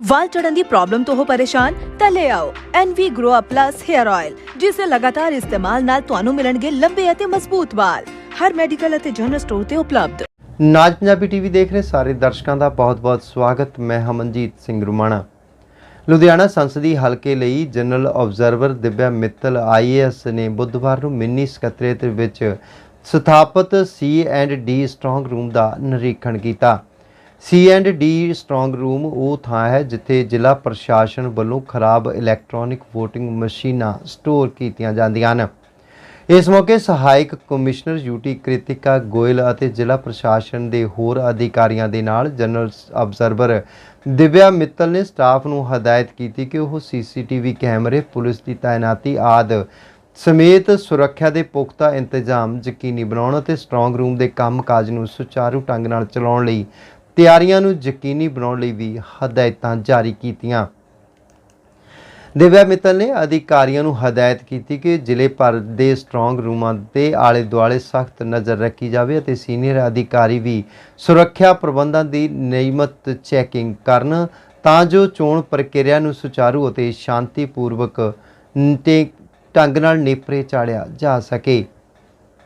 ਵਾਲ ਝੜਨ ਦੀ problem ਤੋਂ ਹੋ ਪਰੇਸ਼ਾਨ, ਤਾਂ ਲੈ ਆਓ NV Grow Up Plus Hair Oil ਜਿਸ ਦੇ ਲਗਾਤਾਰ ਇਸਤੇਮਾਲ ਨਾਲ ਤੁਹਾਨੂੰ ਮਿਲਣਗੇ ਲੰਬੇ ਅਤੇ ਮਜ਼ਬੂਤ ਵਾਲ। ਹਰ ਮੈਡੀਕਲ ਅਤੇ ਜਨਰਲ ਸਟੋਰ ਤੇ ਉਪਲਬਧ। ਨਾਜ ਪੰਜਾਬੀ ਟੀਵੀ ਦੇਖ ਰਹੇ ਸਾਰੇ ਦਰਸ਼ਕਾਂ ਦਾ ਬਹੁਤ-ਬਹੁਤ ਸਵਾਗਤ। ਮੈਂ ਹਮਨਜੀਤ ਸਿੰਘ ਰੁਮਾਣਾ। ਲੁਧਿਆਣਾ ਸੰਸਦੀ ਹਲਕੇ ਲਈ general observer Divya Mittal IAS ਨੇ ਬੁੱਧਵਾਰ ਨੂੰ ਮਿੰਨੀ ਸਕੱਤਰੇਤ ਵਿੱਚ ਸਥਾਪਿਤ C and D strong room ਦਾ ਨਿਰੀਖਣ ਕੀਤਾ। C and D strong room ਉਹ ਥਾਂ ਹੈ ਜਿੱਥੇ ਜ਼ਿਲ੍ਹਾ ਪ੍ਰਸ਼ਾਸਨ ਵੱਲੋਂ ਖਰਾਬ ਇਲੈਕਟ੍ਰੋਨਿਕ VOTING ਮਸ਼ੀਨਾਂ ਸਟੋਰ ਕੀਤੀਆਂ ਜਾਂਦੀਆਂ ਹਨ। ਇਸ ਮੌਕੇ ਸਹਾਇਕ ਕਮਿਸ਼ਨਰ ਯੂਟੀ ਕ੍ਰਿਤਿਕਾ ਗੋਇਲ ਅਤੇ ਜ਼ਿਲ੍ਹਾ ਪ੍ਰਸ਼ਾਸਨ ਦੇ ਹੋਰ ਅਧਿਕਾਰੀਆਂ ਦੇ ਨਾਲ ਜਨਰਲ ਅਬਜ਼ਰਵਰ ਦਿਵਿਆ ਮਿੱਤਲ ਨੇ ਸਟਾਫ ਨੂੰ ਹਦਾਇਤ ਕੀਤੀ ਕਿ ਉਹ ਸੀਸੀਟੀਵੀ ਕੈਮਰੇ, ਪੁਲਿਸ ਦੀ ਤਾਇਨਾਤੀ ਆਦਿ ਸਮੇਤ ਸੁਰੱਖਿਆ ਦੇ ਪੁਖਤਾ ਇੰਤਜ਼ਾਮ ਯਕੀਨੀ ਬਣਾਉਣ ਅਤੇ ਸਟਰੋਂਗ ਰੂਮ ਦੇ ਕੰਮਕਾਜ ਨੂੰ ਸੁਚਾਰੂ ਢੰਗ ਨਾਲ ਚਲਾਉਣ ਲਈ ਤਿਆਰੀਆਂ ਨੂੰ ਯਕੀਨੀ ਬਣਾਉਣ ਲਈ ਵੀ ਹਦਾਇਤਾਂ ਜਾਰੀ ਕੀਤੀਆਂ। ਦਿਵਿਆ ਮਿੱਤਲ ਨੇ ਅਧਿਕਾਰੀਆਂ ਨੂੰ ਹਦਾਇਤ ਕੀਤੀ ਕਿ ਜ਼ਿਲ੍ਹੇ ਭਰ ਦੇ ਸਟਰੋਂਗ ਰੂਮਾਂ ਦੇ ਆਲੇ ਦੁਆਲੇ ਸਖਤ ਨਜ਼ਰ ਰੱਖੀ ਜਾਵੇ ਅਤੇ ਸੀਨੀਅਰ ਅਧਿਕਾਰੀ ਵੀ ਸੁਰੱਖਿਆ ਪ੍ਰਬੰਧਾਂ ਦੀ ਨਿਯਮਤ ਚੈਕਿੰਗ ਕਰਨ ਤਾਂ ਜੋ ਚੋਣ ਪ੍ਰਕਿਰਿਆ ਨੂੰ ਸੁਚਾਰੂ ਅਤੇ ਸ਼ਾਂਤੀਪੂਰਵਕ ਨ- ਢੰਗ ਨਾਲ ਨੇਪਰੇ ਚਾੜਿਆ ਜਾ ਸਕੇ।